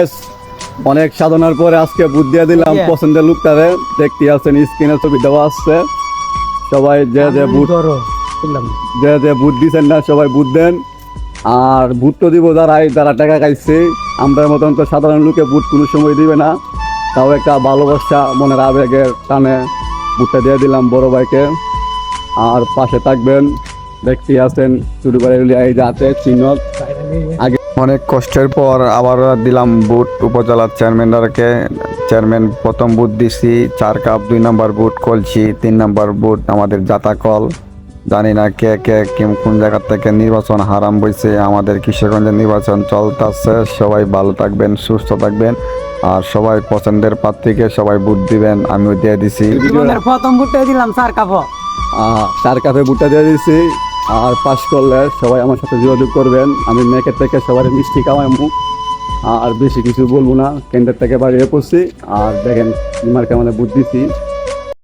Gas অনেক সাধনার পরে আজকে বুদ্ধ দিয়ে দিলাম। পছন্দের লোকটারে দেখতে আছেন স্ক্রিনে ছবি দেওয়া আসছে সবাই যে যে বুট যে যে বুট দিচ্ছেন না সবাই বুট দেন। আর বুট তো দিব যারাই যারা টাকা খাইছে আমরা মতন তো সাধারণ লোকে বুট কোনো সময় দিবে না। তাও একটা ভালোবাসা মনের আবেগের টানে বুটটা দিয়ে দিলাম বড় ভাইকে। আর পাশে থাকবেন দেখতে আছেন শুরু করে এই যাতে চিহ্নত আগে অনেক কষ্টের পর আবার দিলাম বুট উপজেলার চেয়ারম্যানকে চেয়ারম্যান প্রথম বুট দিছি চার কাপ দুই নাম্বার বুট কলছি তিন নাম্বার বুট আমাদের জাতা কল। জানি না কে কে কিম কোন জায়গা থেকে নির্বাচন হারাম বইছে আমাদের কিশোরগঞ্জের নির্বাচন চলতেছে। সবাই ভালো থাকবেন সুস্থ থাকবেন আর সবাই পছন্দের প্রার্থীকে সবাই বুট দিবেন আমিও দিয়ে দিছি। প্রথম বুটটাই দিলাম কাপড় আহ, চার কাপে বুটটা দিয়ে দিয়েছি আর পাশ করলে সবাই আমার সাথে যোগাযোগ করবেন। আমি মেকের থেকে সবার মিষ্টি খাওয়াইমু। আর বেশি কিছু বলব না কেন্দ্রের থেকে বাড়ি পড়ছি। আর দেখেন ইমার কেমন বুট দিছি